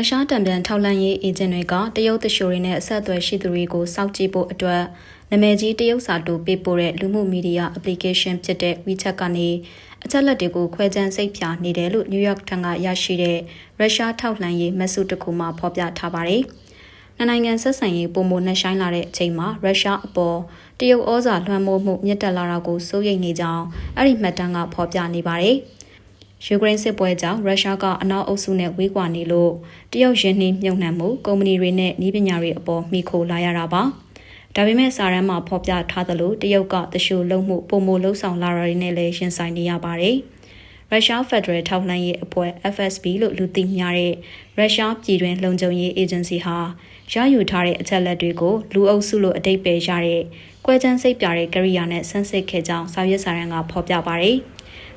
ရုရှားတံပြန်ထောက်လှမ်းရေးအေဂျင့်တွေကတရုတ်တရှိုတွေနဲ့အဆက်အသွယ်ရှိသူတွေကိုစောင့်ကြည့်ဖို့အတွက်နာမည်ကြီးတရုတ်စာတူပေးပို့တဲ့လူမှုမီဒီယာ application ဖြစ်တဲ့ WeChat ကနေအချက်လက်တွေကိုခွဲခြမ်းစိတ်ဖြာနေတယ်လို့ New York ထံကရရှိတဲ့ရုရှားထောက်လှမ်းရေးမက်ဆုတစ်ခုမှဖော်ပြထားပါတယ်။နှစ်နိုင်ငံဆက်ဆံရေးပုံမနှဆိုင်လာတဲ့အချိန်မှာရုရှားအပေါ်တရုတ်ဩဇာလွှမ်းမိုးမှုမြင့်တက်လာတာကိုစိုးရိမ်နေကြောင်းအဲ့ဒီမှတ်တမ်းကဖော်ပြနေပါတယ်။ ယူကရိန်းစစ်ပွဲကြောင့်ရုရှားကအနောက်အုပ်စုနဲ့ဝေးကွာနေလို့တရုတ်ရင်းနှီးမြှုပ်နှံမှုကုမ္ပဏီတွေနဲ့နည်းပညာတွေအပေါ်မိခိုလာရတာပါ။ဒါပေမဲ့စာရန်မှာဖော်ပြထားသလိုတရုတ်ကတရှိုလုံးမှုပုံမလှုပ်ဆောင်လာရတဲ့နဲ့လည်းရင်ဆိုင်နေရပါတယ်။ရုရှားဖက်ဒရယ်ထောက်လှမ်းရေးအဖွဲ့ FSB လို့လူသိများတဲ့ရုရှားပြည်တွင်းလုံခြုံရေးအေဂျင်စီဟာရယူထားတဲ့အချက်လက်တွေကိုလူအုပ်စုလို့အတိတ်ပဲရတဲ့ကွဲချမ်းစိတ်ပြတဲ့ကရိယာနဲ့ဆန်းစစ်ခဲ့ကြောင်းစာရွက်စာတမ်းကဖော်ပြပါတယ်။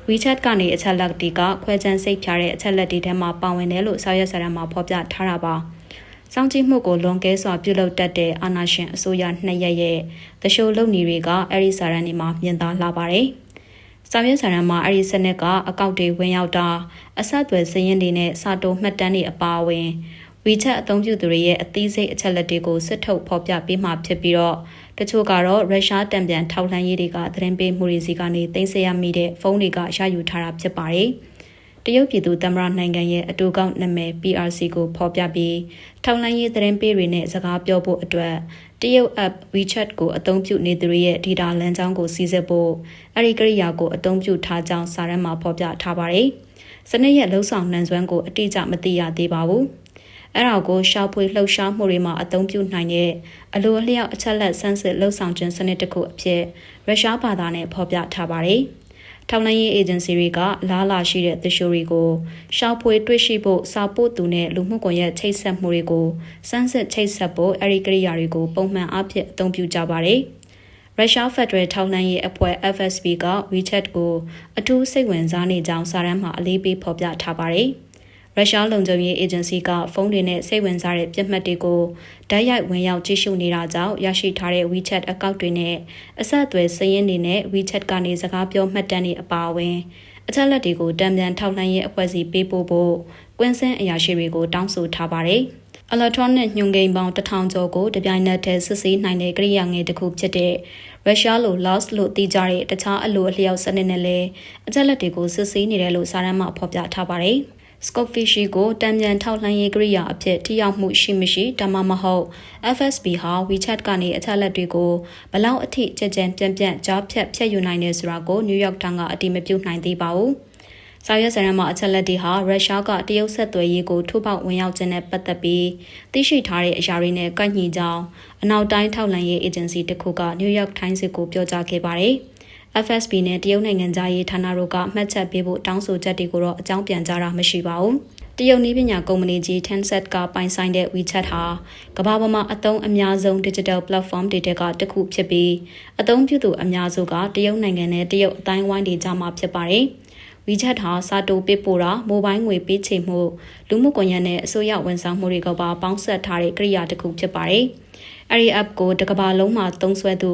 WeChat ကနေအချက်လက်တွေကခွဲခြမ်းစိတ်ဖြာတဲ့အချက်လက်တွေထဲမှာပါဝင်တယ်လို့စာရွက်စာတမ်းမှာဖော်ပြထားတာပါ။စောင့်ကြည့်မှုကိုလွန်ကဲစွာပြုလုပ်တတ်တဲ့အာဏာရှင်အစိုးရနှစ်ရက်ရဲ့တရှိုလုံနေတွေကအဲ့ဒီစာတမ်းတွေမှာမြင်သာလာပါတယ်။စာမျက်စာတမ်းမှာအဲ့ဒီစနစ်ကအကောက်တွေဝင်ရောက်တာအဆက်အသွယ်စည်ရင်းတွေနဲ့စာတုံးမှတ်တမ်းတွေအပါအဝင် WeChat အသုံးပြုသူတွေရဲ့အသေးစိတ်အချက်လက်တွေကိုစစ်ထုတ်ဖော်ပြပေးမှဖြစ်ပြီးတော့တချို့ကတော့ရုရှားတံပြန်ထောက်လှမ်းရေးတွေကသတင်းပေးမှုတွေစီကနေတင်ဆက်ရမိတဲ့ဖုန်းတွေကရယူထားတာဖြစ်ပါတယ်။တရုတ်ပြည်သူသမ္မတနိုင်ငံရဲ့အတူကောက်နာမည် PRC ကိုဖော်ပြပြီးထောက်လှမ်းရေးသတင်းပေးတွေနဲ့စကားပြောဖို့အတွက်တရုတ် app WeChat ကိုအသုံးပြုနေသူတွေရဲ့ data လမ်းကြောင်းကိုစီစစ်ဖို့အဲ့ဒီကိရိယာကိုအသုံးပြုထားကြောင်းစာရမ်းမှာဖော်ပြထားပါတယ်။စနစ်ရဲ့လှုပ်ဆောင်နှံစွမ်းကိုအတိအကျမသိရသေးပါဘူး။ အဲ့ဒါကိုရှာဖွေလှုပ်ရှားမှုတွေမှာအသုံးပြုနိုင်တဲ့အလိုအလျောက်အချက်လက်ဆန်းစစ်လှုပ်ဆောင်ခြင်းစနစ်တစ်ခုအဖြစ်ရုရှားဘာသာနဲ့ဖော်ပြထားပါတယ်။ထောက်လှမ်းရေးအေဂျင်စီတွေကလားလာရှိတဲ့သရှိုတွေကိုရှာဖွေတွေ့ရှိဖို့စာပို့သူနဲ့လူမှုကွန်ရက်ချိတ်ဆက်မှုတွေကိုစမ်းစစ်ချိတ်ဆက်ဖို့အဲ့ဒီကိရိယာတွေကိုပုံမှန်အားဖြင့်အသုံးပြုကြပါတယ်။ရုရှားဖက်ဒရယ်ထောက်လှမ်းရေးအဖွဲ့ FSB က WeChat ကိုအထူးစိတ်ဝင်စားနေကြောင်းစာရန်မှာအလေးပေးဖော်ပြထားပါတယ်။ ရုရှားလုံခြုံရေးအေဂျင်စီကဖုန်းတွေနဲ့စိတ်ဝင်စားတဲ့ပြစ်မှတ်တွေကိုဓာတ်ရိုက်ဝင်ရောက်ကြည့်ရှုနေတာကြောင့်ရရှိထားတဲ့ WeChat အကောင့်တွေနဲ့အဆက်အသွယ်စရင်းတွေနဲ့ WeChat ကနေစကားပြောမှတ်တမ်းတွေအပါအဝင်အချက်လက်တွေကိုတံပြန်ထောက်လှမ်းရေးအဖွဲ့စီပေးပို့ဖို့ကွင်းစင်းအရာရှိတွေကိုတောင်းဆိုထားပါတယ်။ electronic ညွန်ကိန်းပေါင်း1000ကျော်ကိုတပြိုင်နက်တည်းစစ်ဆေးနိုင်တဲ့ကိရိယာငယ်တစ်ခုဖြစ်တဲ့ရုရှားလို loss လို့သိကြတဲ့တခြားအလိုအလျောက်စနစ်နဲ့လည်းအချက်လက်တွေကိုစစ်ဆေးနေတယ်လို့စာရမ်းမှာဖော်ပြထားပါတယ်။ Scopfish ကိုတံမြန်ထောက်လှမ်းရေးကိရိယာအဖြစ်ထိရောက်မှုရှိမရှိဒါမှမဟုတ် FSB ဟာ WeChat ကနေအချက်လက်တွေကိုဘလောက်အထိကြကြံပြန့်ပြန့်ကြားဖြတ်ဖြတ်ယူနိုင်နေဆိုတာကို New York Times ကအတိမပြုနိုင်သေးပါဘူး။စာရွက်စာတမ်းမှာအချက်လက်တွေဟာရုရှားကတရုတ်ဆက်သွယ်ရေးကိုထိုးပေါက်ဝင်ရောက်ခြင်းနဲ့ပတ်သက်ပြီးသိရှိထားတဲ့အရာတွေနဲ့ကိုက်ညီကြောင်းအနောက်တိုင်းထောက်လှမ်းရေးအေဂျင်စီတစ်ခုက New York Times ကိုပြောကြားခဲ့ပါတယ်။ FSB နဲ့တရုတ်နိုင်ငံသားရေးဌာနတို့ကမှတ်ချက်ပေးဖို့တောင်းဆိုချက်တွေကိုတော့အကြောင်းပြန်ကြားတာမရှိပါဘူး။တရုတ်နည်းပညာကုမ္ပဏီကြီး Tencent ကပိုင်ဆိုင်တဲ့ WeChat ဟာကမ္ဘာပေါ်မှာအသုံးအများဆုံး digital platform တွေတဲကတစ်ခုဖြစ်ပြီးအသုံးပြုသူအများစုကတရုတ်နိုင်ငံနဲ့တရုတ်အတိုင်းဝိုင်းတွေကြားမှာဖြစ်ပါတယ်။ WeChat ဟာစာတိုပေးပို့တာမိုဘိုင်းငွေပေးချေမှုလူမှုကွန်ရက်နဲ့အစိုးရဝန်ဆောင်မှုတွေကပါပေါင်းစပ်ထားတဲ့ကိရိယာတစ်ခုဖြစ်ပါတယ်။အဲဒီ app ကိုတစ်ကမ္ဘာလုံးမှာသုံးစွဲသူ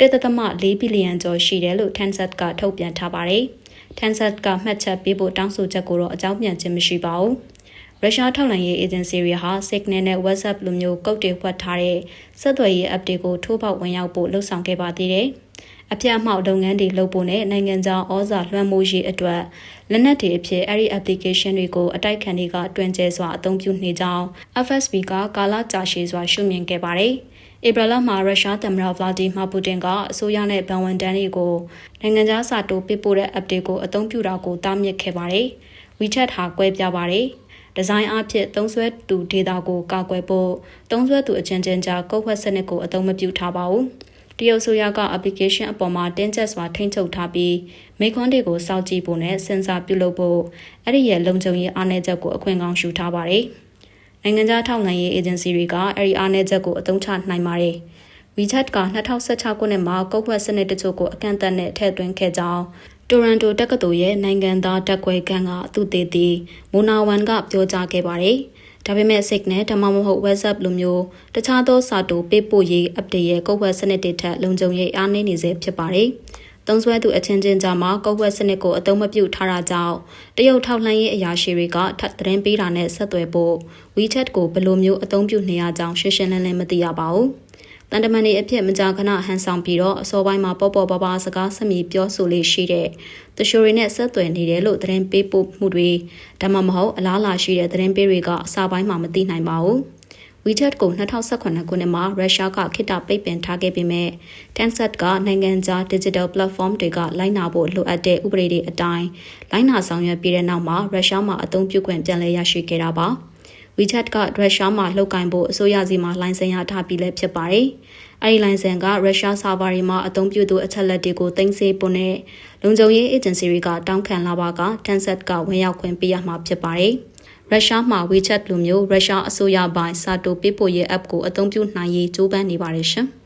1.4ဘီလီယံကျော်ရှိတယ်လို့ Tencent ကထုတ်ပြန်ထားပါတယ်။ Tencent ကမှတ်ချက်ပေးဖို့တောင်းဆိုချက်ကိုတော့အကြောင်းပြန်ခြင်းမရှိပါဘူး။ရုရှားထောက်လှမ်းရေးအေဂျင်စီတွေဟာ Signal နဲ့ WhatsApp လိုမျိုးကုတ်တွေဖွက်ထားတဲ့ဆက်သွယ်ရေး app တွေကိုထိုးပေါက်ဝင်ရောက်ဖို့လှုံ့ဆော်ခဲ့ပါသေးတယ်။အပြတ်အမှောက်လုပ်ငန်းတွေလုပ်ဖို့နဲ့နိုင်ငံခြားဩဇာလွှမ်းမိုးရေးအတွက်လက်နက်တွေအဖြစ်အဲ့ဒီ application တွေကိုအတိုက်ခံတွေကတွင်ကျဲစွာအသုံးပြုနေကြောင်း FSB ကကာလကြာရှည်စွာရှုမြင်ခဲ့ပါတယ်။ ဧပြီလမှာရုရှားသမ္မတဗလာဒီမာပူတင်ကအစိုးရနဲ့ဗန်ဝန်တန်းတွေကိုနိုင်ငံခြားစာတိုးပေးပို့တဲ့ app တွေကိုအသုံးပြုတာကိုတားမြစ်ခဲ့ပါတယ်။ WeChat ဟာကွဲပြားပါတယ်။ဒီဇိုင်းအဖြစ်သုံးစွဲသူဒေတာကိုကာကွယ်ဖို့သုံးစွဲသူအချင်းချင်းကြားကုတ်ဝက်စနစ်ကိုအသုံးမပြုထားပါဘူး။တရုတ်ဆိုရက application အပေါ်မှာတင်းကျပ်စွာထိန်းချုပ်ထားပြီးမိခွန်းတွေကိုစောင့်ကြည့်ဖို့နဲ့စင်ဆာပြုလုပ်ဖို့အဲ့ဒီရဲ့လုံခြုံရေးအားနည်းချက်ကိုအခွင့်ကောင်းယူထားပါတယ်။ နိုင်ငံခြားထောက်လှမ်းရေးအေဂျင်စီတွေကအဲဒီအားနည်းချက်ကိုအသုံးချနိုင်ပါတယ်။ WeChat က2016ခုနှစ်မှာကုတ်ခွက်စနစ်တချို့ကိုအကန့်အသတ်နဲ့ထည့်သွင်းခဲ့ကြောင်းတိုရန်တိုတက္ကသိုလ်ရဲ့နိုင်ငံသားတက်ခွဲခန်းကသူတည်တည်မိုနာဝန်ကပြောကြားခဲ့ပါတယ်။ဒါပေမဲ့ Signal ဒါမှမဟုတ် WhatsApp လိုမျိုးတခြားသောစာတိုပေးပို့ရေး app တွေရဲ့ကုတ်ခွက်စနစ်တွေထက်လုံခြုံရေးအားနည်းနေစေဖြစ်ပါတယ်။ သုံးစွဲသူအချင်းချင်းကြားမှာကောက်ွက်စနစ်ကိုအသုံးမပြုထားတာကြောင့်တရုတ်ထောက်လှမ်းရေးအရာရှိတွေကထပ်သတင်းပေးတာနဲ့ဆက်သွယ်ဖို့ WeChat ကိုဘယ်လိုမျိုးအသုံးပြုနေရကြောင်းရှင်းရှင်းလင်းလင်းမသိရပါဘူး။တန်တမန်တွေအဖြစ်မကြာခဏဟန်ဆောင်ပြီးတော့အစောပိုင်းမှာပေါ့ပေါ့ပါပါစကားဆက်မီပြောဆိုလေးရှိတဲ့တရှိုတွေနဲ့ဆက်သွယ်နေတယ်လို့သတင်းပေးပို့မှုတွေဒါမှမဟုတ်အလားအလာရှိတဲ့သတင်းပေးတွေကအစာပိုင်းမှာမသိနိုင်ပါဘူး။ WeChat ကို2018ခုနှစ်မှာရုရှားကခေတ္တပိတ်ပင်ထားခဲ့ပေမဲ့ Tencent ကနိုင်ငံခြား digital platform တွေကလိုင်းနာဖို့လိုအပ်တဲ့ဥပဒေတွေအတိုင်းလိုင်းနာဆောင်ရွက်ပြီးတဲ့နောက်မှာရုရှားမှာအသုံးပြုခွင့်ပြန်လည်ရရှိခဲ့တာပါ။ WeChat ကရုရှားမှာလှုပ်ကိုင်ဖို့အစိုးရစီမှာလိုင်စင်ရထားပြီးလည်းဖြစ်ပါတယ်။အဲဒီလိုင်စင်ကရုရှားဆာဗာတွေမှာအသုံးပြုသူအချက်လက်တွေကိုတင်စေပုံနဲ့လုံခြုံရေးအေဂျင်စီတွေကတောင်းခံလာပါက Tencent ကဝင်ရောက်ခွင့်ပေးရမှာဖြစ်ပါတယ်။ ရုရှားမှာ WeChat လိုမျိုးရုရှားအစိုးရပိုင်းစာတိုပေးပို့ရေး app ကိုအသုံးပြုနိုင်ရေးကြိုးပမ်းနေပါတယ်ရှင်။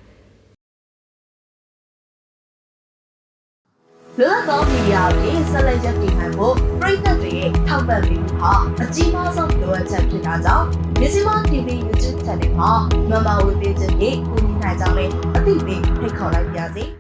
လွတ်လပ်သောမီဒီယာတွေဆက်လက်ရပ်တည်နိုင်ဖို့ပြည်သက်တွေရဲ့ထောက်ပံ့ပေးမှုဟာအကြီးမားဆုံးလိုအပ်ချက်ဖြစ်တာကြောင့်မြစီမ TV YouTube Channel မှာမမဝေပေးခြင်းဖြင့်ကူညီနိုင်ကြောင်းလည်းအသိပေးဖိတ်ခေါ်လိုက်ပါရစေ။